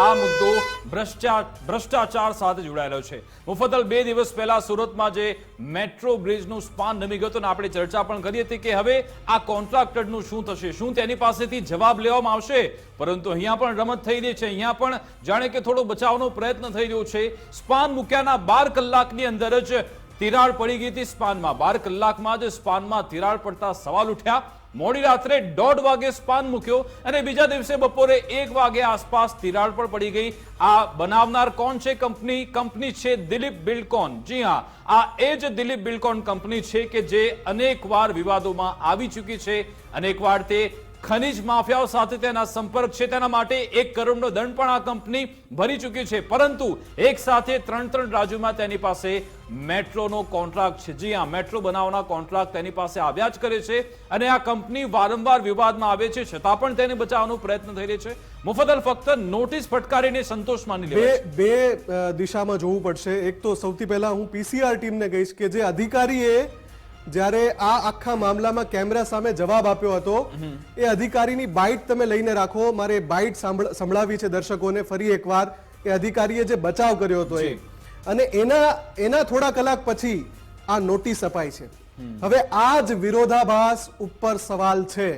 આ મુદ્દો ભ્રષ્ટા- ભ્રષ્ટાચાર સાથે જોડાયેલો છે. મુફદ્દલ બે દિવસ પહેલા સુરતમાં જે મેટ્રો બ્રિજનું સ્પાન નમી ગયું અને આપણે ચર્ચા પણ કરી હતી કે હવે આ કોન્ટ્રાક્ટરનું શું થશે? શું તેની પાસેથી જવાબ લેવામાં આવશે? પરંતુ અહીંયા પણ રમત થઈ રહી છે. અહીંયા પણ જાણે કે થોડો બચાવનો પ્રયત્ન થઈ રહ્યો છે. સ્પાન મૂક્યાના બાર કલાકની અંદર જ તિરાડ પડી ગઈ હતી સ્પાનમાં. બાર કલાકમાં જ સ્પાનમાં તિરાડ પડતા સવાલ ઉઠ્યા. મોડી રાત્રે દોઢ વાગે સ્પાન મૂક્યો અને બીજા દિવસે બપોરે એક વાગે આસપાસ તિરાડ પણ પડી ગઈ. આ બનાવનાર કોણ છે? કંપની કંપની છે દિલીપ બિલ્ડકોન જી હા, આ એ જ દિલીપ બિલ્ડકોન કંપની છે કે જે અનેકવાર વિવાદોમાં આવી ચૂકી છે. અનેકવાર તે ખનિજ માફિયાઓ સાથે તેના સંપર્ક છે. તેના માટે એક કરોડનો દંડ પણ આ કંપની ભરી ચૂકી છે. પરંતુ એક સાથે ત્રણ ત્રણ રાજ્યોમાં તેની પાસે મેટ્રોનો કોન્ટ્રાક્ટ છે. જી હા મેટ્રો બનાવવાના કોન્ટ્રાક્ટ તેની પાસે આવ્યા જ કરે છે અને આ કંપની વારંવાર વિવાદમાં આવે છે. છતાં પણ તેને બચાવવાનો પ્રયત્ન થઈ રહ્યો છે. મુફદલ ફક્ત નોટિસ ફટકારીને સંતોષ માની લે બે દિશામાં જોવું પડશે. એક તો સૌથી પહેલા હું પીસીઆર ટીમને કહીશ કે જે અધિકારીએ જ્યારે આ આખા મામલામાં કેમેરા સામે જવાબ આપ્યો હતો એ અધિકારીની બાઇટ તમે લઈને રાખો. મારે બાઇટ સાંભળ- સંભળાવી છે દર્શકોને ફરી એકવાર એ અધિકારીએ જે બચાવ કર્યો હતો એ. અને એના એના થોડા કલાક પછી આ નોટિસ અપાઈ છે. હવે આ જ વિરોધાભાસ ઉપર સવાલ છે.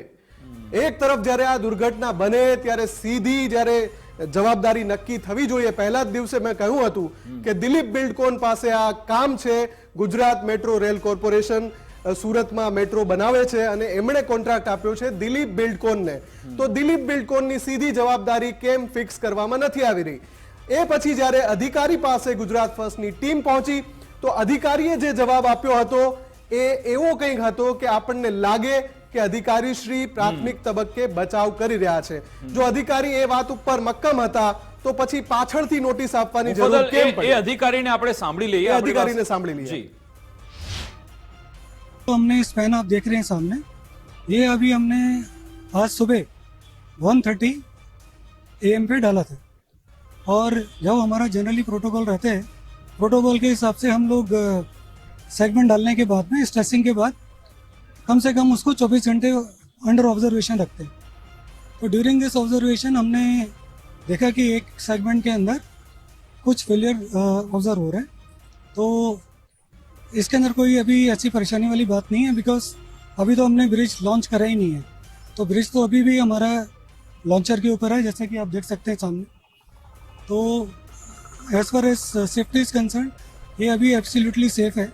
એક તરફ જ્યારે આ દુર્ઘટના બને ત્યારે સીધી જ્યારે જવાબદારી નક્કી થવી જોઈએ. પહેલા જ દિવસે મેં કહ્યું હતું કે દિલીપ બિલ્ડકોન પાસે આ કામ છે. ગુજરાત મેટ્રો રેલ કોર્પોરેશન સુરતમાં મેટ્રો બનાવે છે અને એમણે કોન્ટ્રાક્ટ આપ્યો છે દિલીપ બિલ્ડકોનને. તો દિલીપ બિલ્ડકોનની સીધી જવાબદારી કેમ ફિક્સ કરવામાં નથી આવી રહી? એ પછી જ્યારે અધિકારી પાસે ગુજરાત ફર્સ્ટની ટીમ પહોંચી, તો અધિકારીએ જે જવાબ આપ્યો હતો એ એવો કંઈક હતો કે આપણને લાગે કે અધિકારી શ્રી પ્રાથમિક તબક્કે બચાવ કરી રહ્યા છે. જો અધિકારી એ વાત ઉપર મક્કમ હતા તો પછી પાછળથી નોટિસ આપવાની જરૂર મુફદ્દલ, કેમ એ- એ પડી અધિકારીને આપણે સાંભળી લઈએ એ આપણી અધિકારીને પાસે- સાંભળી લઈએ. જી तो हमने स्पैन आप देख रहे हैं सामने ये अभी हमने आज सुबह 1:30 एएम पे डाला था और जब हमारा जनरली प्रोटोकॉल रहते हैं प्रोटोकॉल के हिसाब से हम लोग सेगमेंट डालने के बाद में स्ट्रेसिंग के बाद कम से कम उसको 24 घंटे अंडर ऑब्जर्वेशन रखते हैं तो ड्यूरिंग दिस ऑब्जर्वेशन हमने देखा कि एक सेगमेंट के अंदर कुछ फेलियर ऑब्ज़र्व हो रहे हैं। तो इसके अंदर कोई अभी ऐसी परेशानी वाली बात नहीं है बिकॉज़ अभी तो हमने ब्रिज लॉन्च करा ही नहीं है। तो ब्रिज तो अभी भी हमारा लॉन्चर के ऊपर है, जैसे कि आप देख सकते हैं सामने। तो as far as safety is concern ये अभी एब्सोल्युटली सेफ़ है।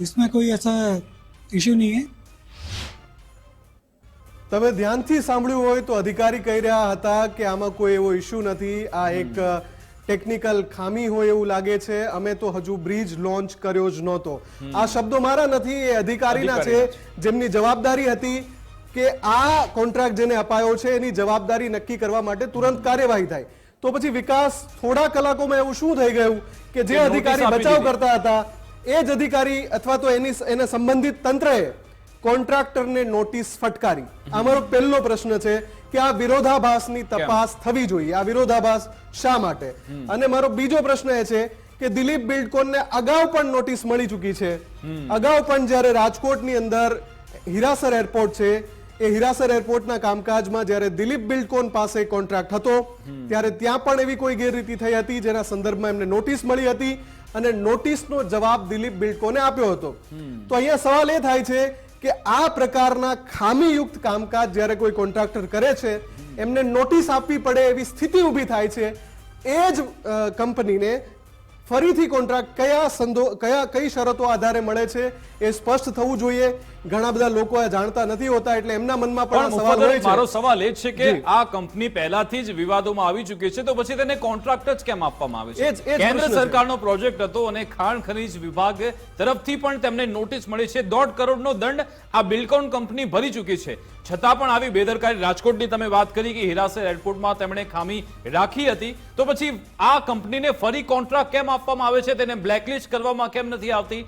इसमें कोई ऐसा इशू नहीं है। તમે ધ્યાનથી સાંભળ્યું હોય તો અધિકારી કહી રહ્યા હતા કે આમાં કોઈ એવો ઇશ્યુ નથી. આ એક ટેકનિકલ ખામી હોય એવું લાગે છે. અમે તો હજુ બ્રિજ લોન્ચ કર્યો જ નહોતો. આ શબ્દો મારા નથી એ અધિકારીના છે. જેમની જવાબદારી હતી કે આ કોન્ટ્રાક્ટ જેને અપાયો છે એની જવાબદારી નક્કી કરવા માટે તુરંત કાર્યવાહી થાય. તો પછી વિકાસ થોડા કલાકોમાં એવું શું થઈ ગયું કે જે અધિકારી બચાવ કરતા હતા એ જ અધિકારી અથવા તો એની એને સંબંધિત તંત્રએ કોન્ટ્રાક્ટરને નોટિસ ફટકારી. આ મારો પહેલો પ્રશ્ન છે કે આ વિરોધાભાસની તપાસ થવી જોઈએ. આ વિરોધાભાસ શા માટે? અને મારો બીજો પ્રશ્ન એ છે કે દિલીપ બિલ્ડકોનને અગાઉ પણ નોટિસ મળી ચૂકી છે. અગાઉ પણ જ્યારે રાજકોટની અંદર હિરાસર એરપોર્ટ છે એ હિરાસર એરપોર્ટના કામકાજમાં જ્યારે દિલીપ બિલ્ડકોન પાસે કોન્ટ્રાક્ટ હતો ત્યારે ત્યાં પણ એવી કોઈ ગેરરીતિ થઈ હતી જેના સંદર્ભમાં એમને નોટિસ મળી હતી અને નોટિસનો જવાબ દિલીપ બિલ્ડકોને આપ્યો હતો. તો અહીંયા સવાલ એ થાય છે કે આ પ્રકારના ખામીયુક્ત કામકાજ જ્યારે કોઈ કોન્ટ્રાક્ટર કરે છે, એમને નોટિસ આપવી પડે એવી સ્થિતિ ઊભી થાય છે. એ જ કંપનીને ફરીથી કોન્ટ્રાક્ટ કયા સંદો, કયા, કઈ શરતો આધારે મળે છે એ સ્પષ્ટ થવું જોઈએ. ઘણા બધા લોકો જાણતા નથી હોતા એટલે એમના મનમાં પણ સવાલ હોય છે. મારો સવાલ એ છે કે આ કંપની પહેલાથી જ વિવાદોમાં આવી ચૂકી છે તો પછી તેને કોન્ટ્રાક્ટ જ કેમ આપવામાં આવે છે? કેન્દ્ર સરકારનો પ્રોજેક્ટ હતો અને ખાણ ખનીજ વિભાગ તરફથી પણ તેમને નોટિસ મળી છે. દોઢ કરોડનો દંડ આ બિલ્કોન કંપની ભરી ચૂકી છે. છતાં પણ આવી બેદરકારી રાજકોટની તમે વાત કરી કે હિરાસર એરપોર્ટમાં તેમણે ખામી રાખી હતી તો પછી આ કંપનીને ફરી કોન્ટ્રાક્ટ કેમ આપવામાં આવે છે? તેને બ્લેકલિસ્ટ કરવામાં કેમ નથી આવતી?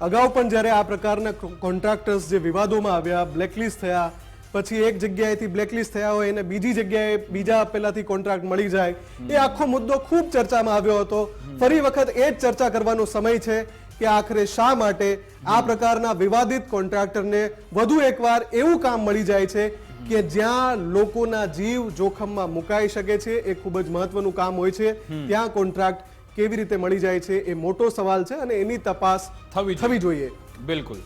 અગાઉ પણ જ્યારે આ પ્રકારના કોન્ટ્રાક્ટર્સ જે વિવાદોમાં આવ્યા બ્લેકલિસ્ટ થયા પછી એક જગ્યાએથી બ્લેકલિસ્ટ થયા હોય અને બીજી જગ્યાએ બીજા પહેલાથી કોન્ટ્રાક્ટ મળી જાય એ આખો મુદ્દો ખૂબ ચર્ચામાં આવ્યો હતો. ફરી વખત એ જ ચર્ચા કરવાનો સમય છે કે આખરે શા માટે આ પ્રકારના વિવાદિત કોન્ટ્રાક્ટરને વધુ એકવાર એવું કામ મળી જાય છે કે જ્યાં લોકોના જીવ જોખમમાં મુકાઈ શકે છે એ ખૂબ જ મહત્વનું કામ હોય છે. ત્યાં કોન્ટ્રાક્ટ કેવી રીતે મળી જાય છે એ મોટો સવાલ છે અને એની તપાસ થવી જોઈએ. થવી જોઈએ બિલકુલ